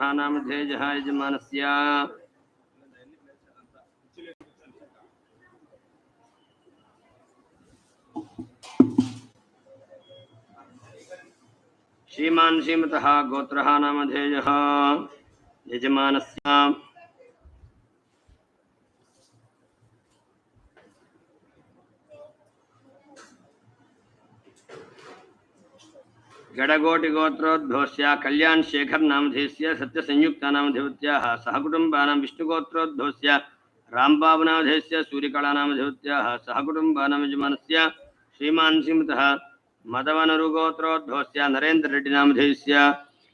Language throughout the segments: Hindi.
नामधेयः यजमानस्य श्रीमान् श्रीमतः गोत्रः नामधेयः यजमानस्य गडगोटिगोत्रोद्भवस्य कल्याण शेखर नामधेयस्य सत्यसंयुक्ता नामधेवत्याः सहकुटुम्बानां विष्णुगोत्रोद्भवस्य रामबाबु नामधेयस्य सूर्यकला नामधेवत्याः सहकुटुम्बानां यजमानस्य श्रीमान् श्रीमतः मदवनरुगोत्रोद्भवस्य नरेन्द्ररेड्डी नामधेयस्य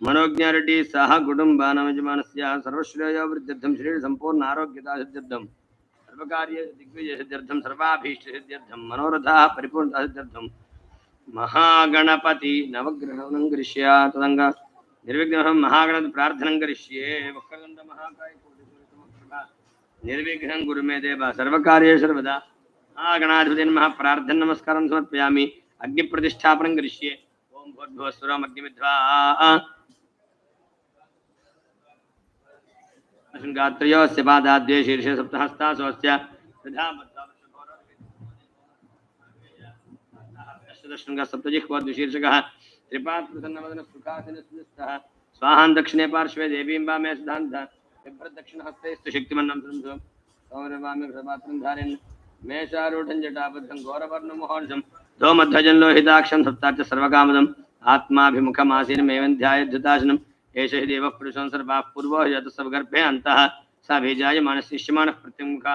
मनोज्ञारेड्डी सह कुटुम्बानां यजमानस्य सर्वश्रेयोवृद्ध्यर्थं श्री सम्पूर्ण आरोग्यता सिद्ध्यर्थं सर्वकार्य दिग्विजय सिद्ध्यर्थं सर्वाभीष्ट सिद्ध्यर्थं मनोरथाः परिपूर्णता सिद्ध्यर्थं महागणपति नवग्रहणं करिष्य। तदङ्ग निर्विघ्नं महागणपति प्रार्थनं करिष्ये। वक्रतुण्ड महाकाय निर्विघ्नं कुरु मे देव सर्वकार्ये सर्वदा। महागणाधिपति नमः प्रार्थना नमस्कारं समर्पयामि। अग्निप्रतिष्ठापनं करिष्ये। ओम भूर्भुवस्वरम् अग्निमिध्वा गात्रयोस्य पादाद्वे शीर्षे सप्तहस्ता स्वस्य तथा दर्शनः सप्तजिह्वा द्विशीर्षकः त्रिपात्प्रसन्नवदनः सुखासनस्तः स्वाहान् दक्षिणे पार्श्वे देवीं वामे सुधान्तः बिभ्रदक्षिणहस्तैस्तु शक्तिमन्नं सौरवामि प्रपात्रं धारयन् मेषारूढं जटाबद्धं घोरवर्णमोहर्षं धोमध्वजं लोहिताक्षं सप्ताच्च सर्वकामदम्। आत्माभिमुखमासीनमेवं ध्यायद्धुताशनम् एष हि देवः पुरुषं सर्वाः पूर्वो यतसर्वगर्भे अन्तः। स बीजायमानशिष्यमाणः प्रत्युमुखः।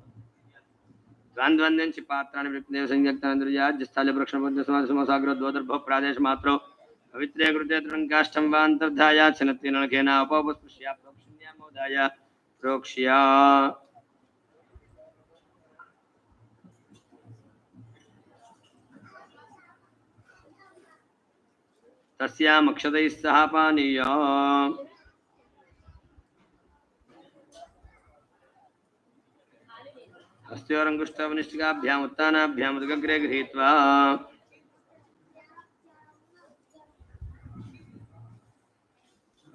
द्वान्द्वन्द्यञ्च पात्राणि संयक्तान्द्रियाज्यस्थाल्य प्रक्षणबद्धसमासमसाग्रद्वदर्भो प्रादेशमात्रौ पवित्रे कृते प्रोक्षिण्यामोदाय प्रोक्ष्या। सह पानीय। हस्तयोरङ्गुष्ठावनिष्ठिकाभ्याम् उत्थानाभ्याम् उदग्रे गृहीत्वा।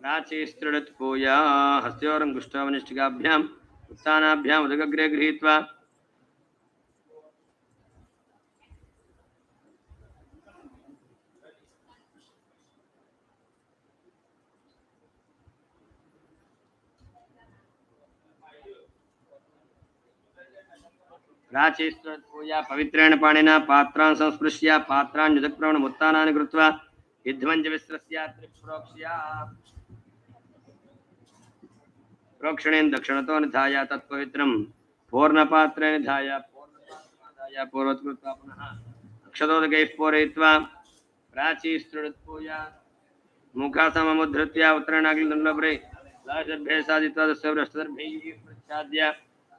प्राचीस्तृडत्पूया हस्तोरङ्गुष्ठवनिष्ठिकाभ्याम् उत्थानाभ्याम् उदग्रे गृहीत्वा। प्राचीस्तूया पवित्रेण पाणिना, पात्रान् संस्पृश्य, पात्रान् युधप्रवणमुत्तानानि कृत्वा युद्धमञ्जविस्रस्य त्रिप्रोक्ष्या। प्रोक्षणेन दक्षिणतो निधाय तत्पवित्रं, पूर्णपात्रे निधाय, पूर्णपात्रमादाय पूर्वत् कृत्वा पुनः अक्षतोदकैः पूरयित्वा प्राचीस्तृडत्पूया मुखासममुद्धृत्य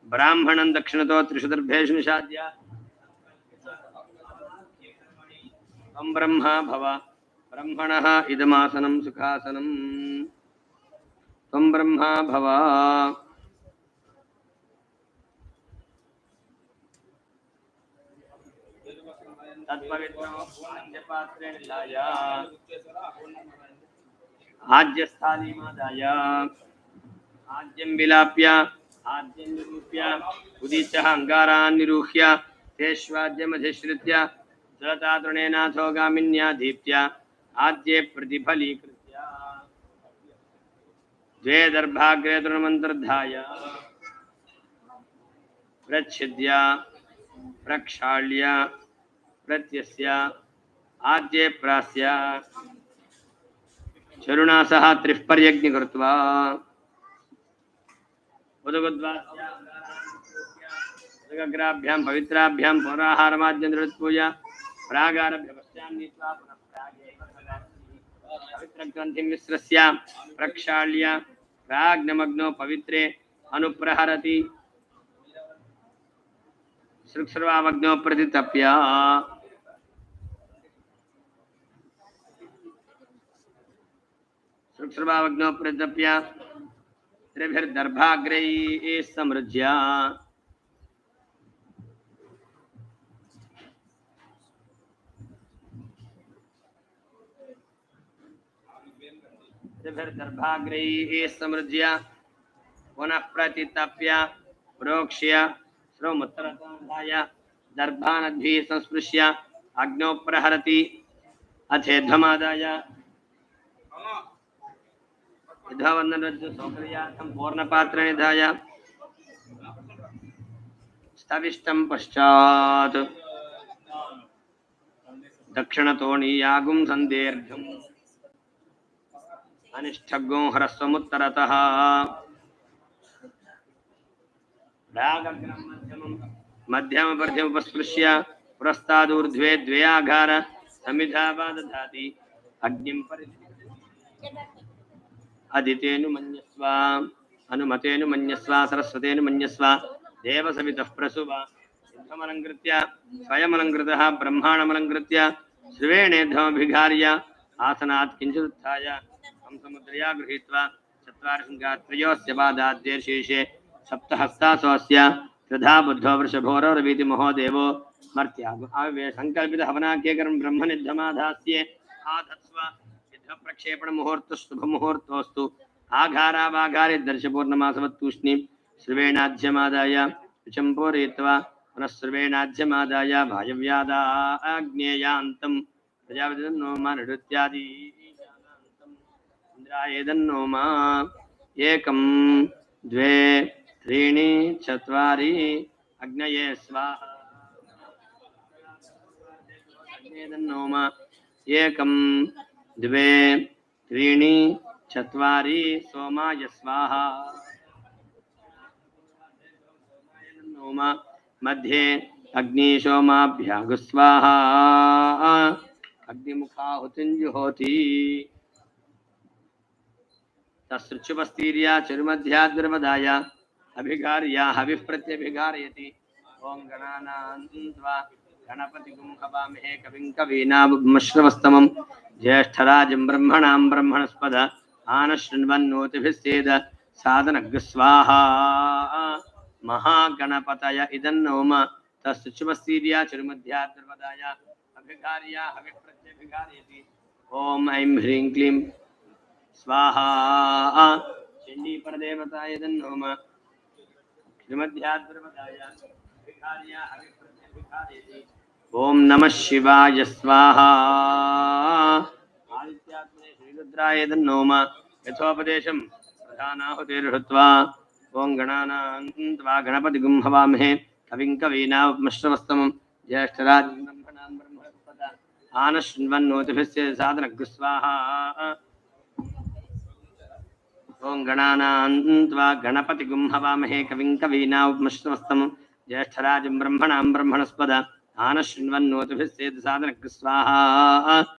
ब्राह्मणं दक्षिणतो त्रिशुदर्भेषु निषाद्य। त्वं ब्रह्मा भव। ब्रह्मणः इदमासनं त्वं ब्रह्मा भव। आज्यस्थालीमादाय आद्यं विलाप्य आद्यं निरूप्य निरूह्य जलतातृणेनाथो गामिन्या दीप्त्य आद्ये प्रतिफलीकृत्य। द्वे दर्भाग्रे तृणमन्तर्धाय प्रच्छिद्य, प्रक्षाल्य, प्रत्यस्य, आद्ये प्रास्य। चरुणा सह पर्यज्ञ उदगग्राभ्यां पवित्राभ्यां पौराहारमाद्यं दृढत्पूजा प्रागारभ्य पश्चां नीत्वा पुनः पवित्रग्रन्थिं विस्रस्य, प्रक्षाल्य, प्राग्नमग्नो पवित्रे, अनुप्रहरति। सृक्सर्वामग्नो प्रतितप्य। सृक्सर्वामग्नो प्रतितप्य। त्रिभिर्दर्भाग्रैः समृज्य। त्रिभिर्दर्भाग्रैः समृज्य। पुनः प्रतितप्य प्रोक्ष्य श्रोमुत्तरताय दर्भानद्भिः संस्पृश्य अग्नौ प्रहरति अथेध्वमादाय युधवन्दनरज्जु सौकर्यार्थं पूर्णपात्रे निधाय। स्तविष्टं पश्चात्। दक्षिणतोणीयागुं सन्देर्घम् अनिष्ठगो पुरस्तादूर्ध्वे द्वयाघार समिधा वा दधाति अग्निं परि अदितेनु मन्यस्व अनुमतेनु मन्यस्व, सरस्वतेनु मन्यस्व, देवसवितः प्रसुव सिद्धमलङ्कृत्य, स्वयमलङ्कृतः, ब्रह्माणमलङ्कृत्य श्रुवेणेद्धमभिघार्य आसनात् किञ्चिदुत्थाय, हंसमुद्रया गृहीत्वा चत्वारिशृङ्गात्रयोस्य पादाद्यशीर्षे सप्तहस्तासोऽस्य त्रिधा बुद्धो वृषभोरवीति महोदेवो मर्त्यागो आवे सङ्कल्पितहवनाख्यकरं ब्रह्मनिद्धमाधास्ये आधत्स्व युद्धप्रक्षेपणमुहूर्तशुभमुहूर्तोऽस्तु आघारावाघारे दर्शपूर्णमासवत्तूष्णीं श्रुवेणाध्यमादाय विचम्पूरयित्वा पुनः श्रुवेणाध्यमादाय वायव्यादाग्नेयान्तं प्रजापतिर्नोमा नृत्यादि इन्द्रायेदन्नोमा एकं द्वे, त्रीणि, चत्वारि, अग्नये, स्वाहा। एकं द्वे त्रीणि चत्वारि सोमाय स्वाहा नोम मध्ये अग्निशोमाभ्यागुस्वाहा अग्निमुखाहुतिञ्जुहोति। तसृच्छुपस्तीर्या चरुमध्याद्रवदाय अभिघार्या हविः प्रत्यभिघारयति ॐ गणानान्त्वा गणपतिगुं हवामहे कविं कवीनामश्रवस्तमं। ज्येष्ठराजं ब्रह्मणां ब्रह्मणस्पद आनशृण्वन्नोतिभिस्सेद साधनग्स्वाहा महागणपतय इदन्नोम तस्सुच्छुपस्तीर्या चरुमध्याद्रवदाय अभिघार्या हविः प्रत्यभिघारयति ॐ ऐं स्वाहा। चण्डी परदेवताय तन्नोम श्रीमध्याद्रवदाय भिखार्या हविप्रत्यभिखारेति ॐ नमः शिवाय स्वाहा। तन्नोम यथोपदेशं प्रधानाहुतिर्हृत्वा ॐ गणानां त्वा गणपतिगुं हवामहे। कविं कवीनामश्रवस्तमं ज्येष्ठराजं ब्रह्मणां आनशृण्वन्नोतिभिस्य ॐ गणानान्त्वा गणपतिगुं हवामहे। कविं कवीनामुपमश्रमस्तमं ज्येष्ठराजं ब्रह्मणां ब्रह्मणस्पद। आनशृण्वन्नोतिभिस्सेद साधनकृ स्वाहा